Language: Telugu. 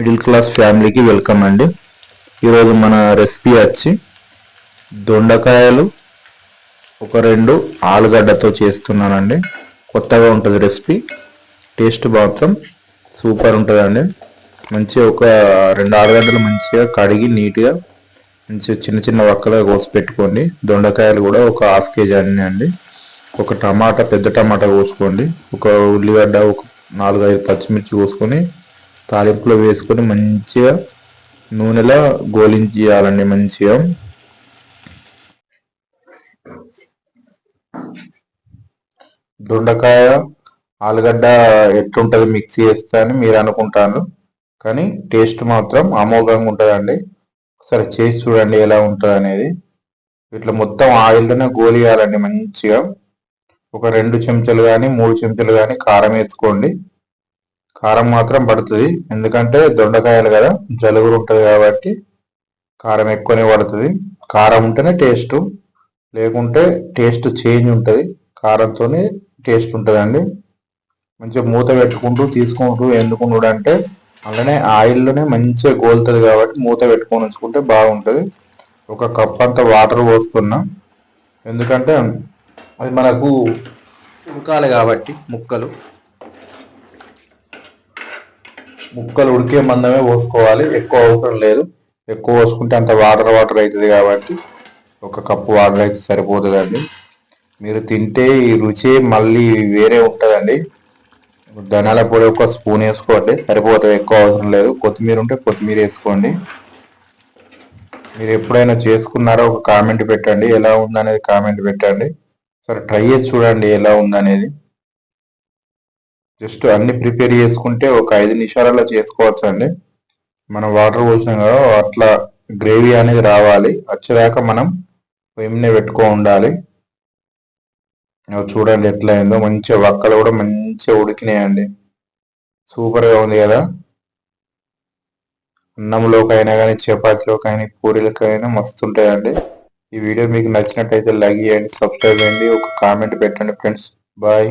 మిడిల్ క్లాస్ ఫ్యామిలీకి వెల్కమ్ అండి. ఈరోజు మన రెసిపీ వచ్చి దొండకాయలు ఒక రెండు ఆలుగడ్డతో చేస్తున్నానండి. కొత్తగా ఉంటుంది రెసిపీ. టేస్ట్ మాత్రం సూపర్ ఉంటుందండి. మంచిగా ఒక రెండు ఆలుగడ్డలు మంచిగా కడిగి నీట్గా మంచిగా చిన్న చిన్న వక్కలుగా కోసి పెట్టుకోండి. దొండకాయలు కూడా ఒక హాఫ్ కేజీ అన్నీ అండి. ఒక టమాటా పెద్ద టమాటా కోసుకోండి. ఒక ఉల్లిగడ్డ ఒక నాలుగైదు పచ్చిమిర్చి కోసుకొని తాలింపులో వేసుకొని మంచిగా నూనెలో గోలించేయాలండి మంచిగా. దొండకాయ ఆలుగడ్డ ఎట్లుంటుంది మిక్సీ చేస్తా అని మీరు అనుకుంటాను. కానీ టేస్ట్ మాత్రం అమోఘంగా ఉంటుందండి. ఒకసారి చేసి చూడండి ఎలా ఉంటుంది అనేది. ఇట్లా మొత్తం ఆయిల్లోనే గోలియాలండి మంచిగా. ఒక రెండు చెంచాలు కానీ మూడు చెంచాలు కానీ కారం వేసుకోండి. కారం మాత్రం పడుతుంది. ఎందుకంటే దొండకాయలు కదా జలుగురు ఉంటుంది కాబట్టి కారం ఎక్కువనే పడుతుంది. కారం ఉంటేనే టేస్ట్ లేకుంటే టేస్ట్ చేంజ్ ఉంటుంది. కారంతోనే టేస్ట్ ఉంటుందండి. మంచిగా మూత పెట్టుకుంటూ తీసుకుంటూ ఎందుకుంటు అంటే అలానే ఆయిల్లోనే మంచిగా గోలుతుంది కాబట్టి మూత పెట్టుకొని ఉంచుకుంటే బాగుంటుంది. ఒక కప్ అంత వాటర్ పోస్తున్నా. ఎందుకంటే అది మనకు ఉడకాలి కాబట్టి ముక్కలు. ముక్కలు ఉడికే మందమే పోసుకోవాలి. ఎక్కువ అవసరం లేదు. ఎక్కువ పోసుకుంటే అంత వాటర్ వాటర్ అవుతుంది కాబట్టి ఒక కప్పు వాటర్ అయితే సరిపోతుందండి. మీరు తింటే ఈ రుచి మళ్ళీ వేరే ఉంటుందండి. ధనాల పొడి ఒక స్పూన్ వేసుకోండి. సరిపోతుంది ఎక్కువ అవసరం లేదు. కొత్తిమీర ఉంటే కొత్తిమీర వేసుకోండి. మీరు ఎప్పుడైనా చేసుకున్నారో ఒక కామెంట్ పెట్టండి. ఎలా ఉందనేది కామెంట్ పెట్టండి. సరే ట్రై చేసి చూడండి ఎలా ఉందనేది. జస్ట్ అన్ని ప్రిపేర్ చేసుకుంటే ఒక ఐదు నిమిషాలలో చేసుకోవచ్చు అండి మనం వాటర్ పోసినాం కదా అట్లా గ్రేవీ అనేది రావాలి. వచ్చేదాకా మనం పొయ్యినే పెట్టుకో ఉండాలి. చూడండి ఎట్లా అయిందో. మంచిగా వక్కలు కూడా మంచిగా ఉడికినాయండి. సూపర్గా ఉంది కదా. అన్నంలోకైనా కానీ చపాతీలోకైనా పూరీలకైనా మస్తు ఉంటాయండి. ఈ వీడియో మీకు నచ్చినట్టయితే లైక్ చేయండి సబ్స్క్రైబ్ చేయండి ఒక కామెంట్ పెట్టండి ఫ్రెండ్స్. బాయ్.